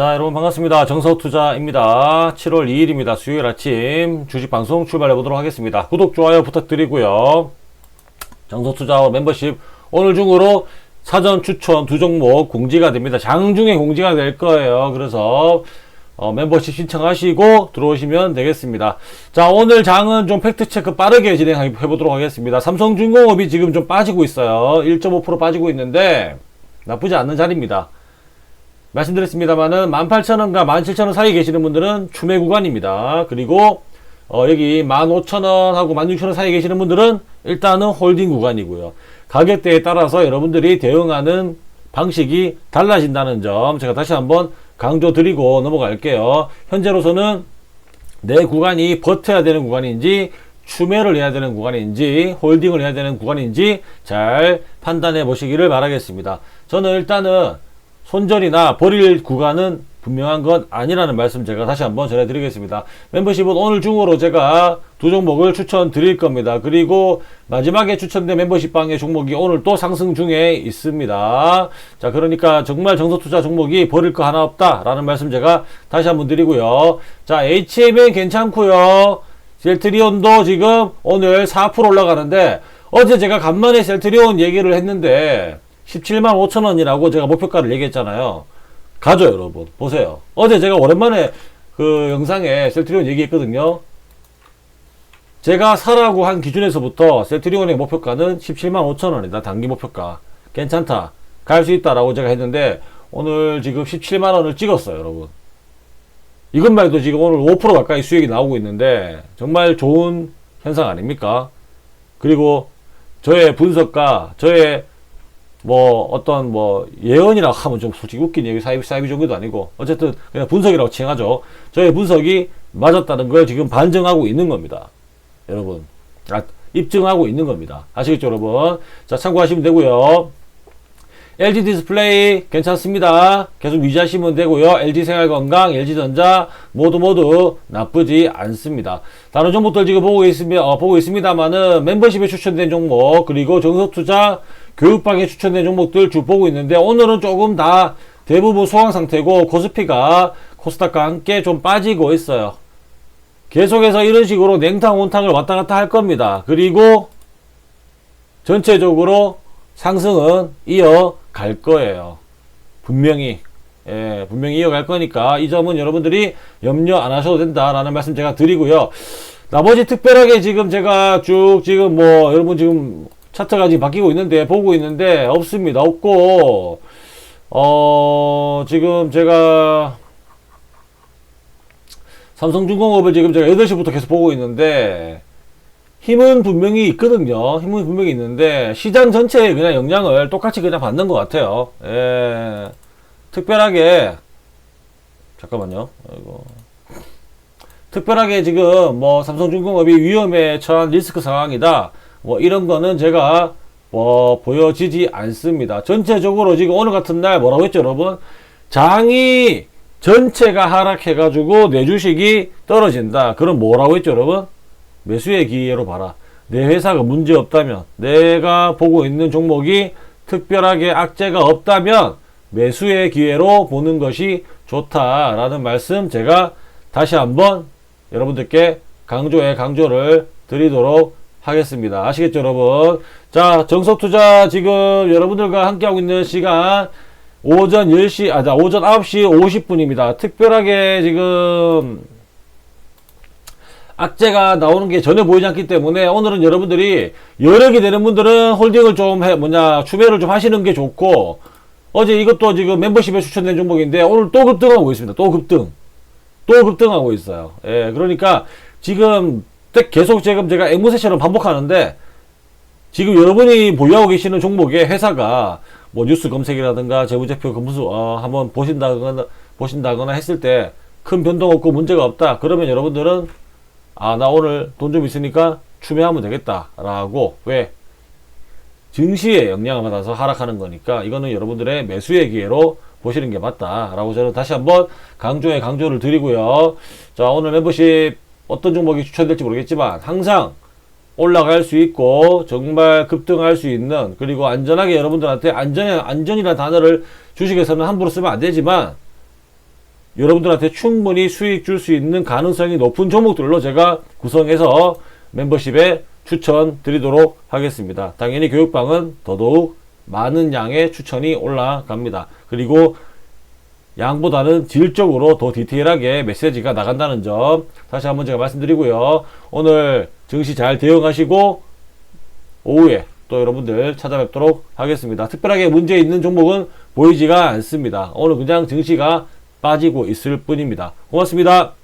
자, 여러분 반갑습니다. 정서투자입니다. 7월 2일입니다. 수요일 아침 주식 방송 출발해 보도록 하겠습니다. 구독, 좋아요 부탁드리고요. 정서투자 멤버십 오늘 중으로 사전 추천 두 종목 공지가 됩니다. 장중에 공지가 될 거예요. 그래서 어, 멤버십 신청하시고 들어오시면 되겠습니다. 자, 오늘 장은 좀 팩트체크 빠르게 진행해 보도록 하겠습니다. 삼성중공업이 지금 좀 빠지고 있어요. 1.5% 빠지고 있는데 나쁘지 않는 자리입니다. 말씀드렸습니다만은 18,000원과 17,000원 사이 계시는 분들은 추매 구간입니다. 그리고 어, 여기 15,000원하고 16,000원 사이 계시는 분들은 일단은 홀딩 구간이고요. 가격대에 따라서 여러분들이 대응하는 방식이 달라진다는 점 제가 다시 한번 강조드리고 넘어갈게요. 현재로서는 내 구간이 버텨야 되는 구간인지 추매를 해야 되는 구간인지 홀딩을 해야 되는 구간인지 잘 판단해 보시기를 바라겠습니다. 저는 일단은 손절이나 버릴 구간은 분명한 건 아니라는 말씀 제가 다시 한번 전해드리겠습니다. 멤버십은 오늘 중으로 제가 두 종목을 추천드릴 겁니다. 그리고 마지막에 추천된 멤버십 방의 종목이 오늘 또 상승 중에 있습니다. 자, 그러니까 정말 정서투자 종목이 버릴 거 하나 없다라는 말씀 제가 다시 한번 드리고요. 자, HM은 괜찮고요. 셀트리온도 지금 오늘 4% 올라가는데 어제 제가 간만에 셀트리온 얘기를 했는데 17만 5천 원이라고 제가 목표가를 얘기했잖아요. 가죠, 여러분. 보세요. 어제 제가 오랜만에 그 영상에 셀트리온 얘기했거든요. 제가 사라고 한 기준에서부터 셀트리온의 목표가는 17만 5천 원이다. 단기 목표가. 괜찮다. 갈 수 있다라고 제가 했는데 오늘 지금 17만 원을 찍었어요, 여러분. 이것만 해도 지금 오늘 5% 가까이 수익이 나오고 있는데 정말 좋은 현상 아닙니까? 그리고 저의 분석과 저의 뭐 어떤 뭐 예언이라고 하면 좀 솔직히 웃긴 얘기 사이비 사이비 정도도 아니고 어쨌든 그냥 분석이라고 칭하죠. 저의 분석이 맞았다는 걸 지금 반증하고 있는 겁니다. 여러분. 아, 입증하고 있는 겁니다. 아시겠죠, 여러분? 자, 참고하시면 되고요. LG 디스플레이 괜찮습니다. 계속 유지하시면 되고요. LG 생활건강, LG 전자 모두 모두 나쁘지 않습니다. 다른 종목들 지금 보고 있습니다. 어, 보고 있습니다만은 멤버십에 추천된 종목 그리고 정석 투자 교육방에 추천된 종목들 쭉 보고 있는데 오늘은 조금 다 대부분 소강 상태고 코스피가 코스닥과 함께 좀 빠지고 있어요. 계속해서 이런 식으로 냉탕 온탕을 왔다 갔다 할 겁니다. 그리고 전체적으로 상승은 이어갈 거예요. 분명히. 예, 분명히 이어갈 거니까 이 점은 여러분들이 염려 안 하셔도 된다라는 말씀 제가 드리고요. 나머지 특별하게 지금 제가 쭉 지금 뭐 여러분 지금 차트가 지금 바뀌고 있는데 보고 있는데 없습니다. 없고 어 지금 제가 삼성중공업을 지금 제가 8시부터 계속 보고 있는데 힘은 분명히 있거든요. 힘은 분명히 있는데 시장 전체에 그냥 영향을 똑같이 그냥 받는 것 같아요. 예. 특별하게 잠깐만요. 아이고. 특별하게 지금 뭐 삼성중공업이 위험에 처한 리스크 상황이다. 뭐 이런 거는 제가 뭐 보여지지 않습니다. 전체적으로 지금 오늘 같은 날 뭐라고 했죠, 여러분? 장이 전체가 하락해가지고 내 주식이 떨어진다. 그럼 뭐라고 했죠, 여러분? 매수의 기회로 봐라. 내 회사가 문제 없다면, 내가 보고 있는 종목이 특별하게 악재가 없다면 매수의 기회로 보는 것이 좋다라는 말씀 제가 다시 한번 여러분들께 강조에 강조를 드리도록 하겠습니다. 아시겠죠, 여러분? 자, 정석 투자 지금 여러분들과 함께하고 있는 시간 오전 10시, 아, 자, 오전 9시 50분입니다. 특별하게 지금 악재가 나오는 게 전혀 보이지 않기 때문에 오늘은 여러분들이 여력이 되는 분들은 홀딩을 좀 해, 뭐냐, 추매를 좀 하시는 게 좋고 어제 이것도 지금 멤버십에 추천된 종목인데 오늘 또 급등하고 있습니다. 또 급등. 또 급등하고 있어요. 예, 그러니까 지금 계속 지금 제가 앵무 세션을 반복하는데 지금 여러분이 보유하고 계시는 종목의 회사가 뭐 뉴스 검색이라든가 재무제표 검수 어, 한번 보신다거나 보신다거나 했을 때 큰 변동 없고 문제가 없다. 그러면 여러분들은 아 나 오늘 돈 좀 있으니까 추매하면 되겠다라고 왜 증시에 영향을 받아서 하락하는 거니까 이거는 여러분들의 매수의 기회로 보시는 게 맞다라고 저는 다시 한번 강조에 강조를 드리고요. 자 오늘 멤버십 어떤 종목이 추천될지 모르겠지만 항상 올라갈 수 있고 정말 급등할 수 있는 그리고 안전하게 여러분들한테 안전 안전이라는 단어를 주식에서는 함부로 쓰면 안 되지만 여러분들한테 충분히 수익 줄 수 있는 가능성이 높은 종목들로 제가 구성해서 멤버십에 추천드리도록 하겠습니다. 당연히 교육방은 더더욱 많은 양의 추천이 올라갑니다. 그리고 양보다는 질적으로 더 디테일하게 메시지가 나간다는 점 다시 한번 제가 말씀드리고요. 오늘 증시 잘 대응하시고 오후에 또 여러분들 찾아뵙도록 하겠습니다. 특별하게 문제 있는 종목은 보이지가 않습니다. 오늘 그냥 증시가 빠지고 있을 뿐입니다. 고맙습니다.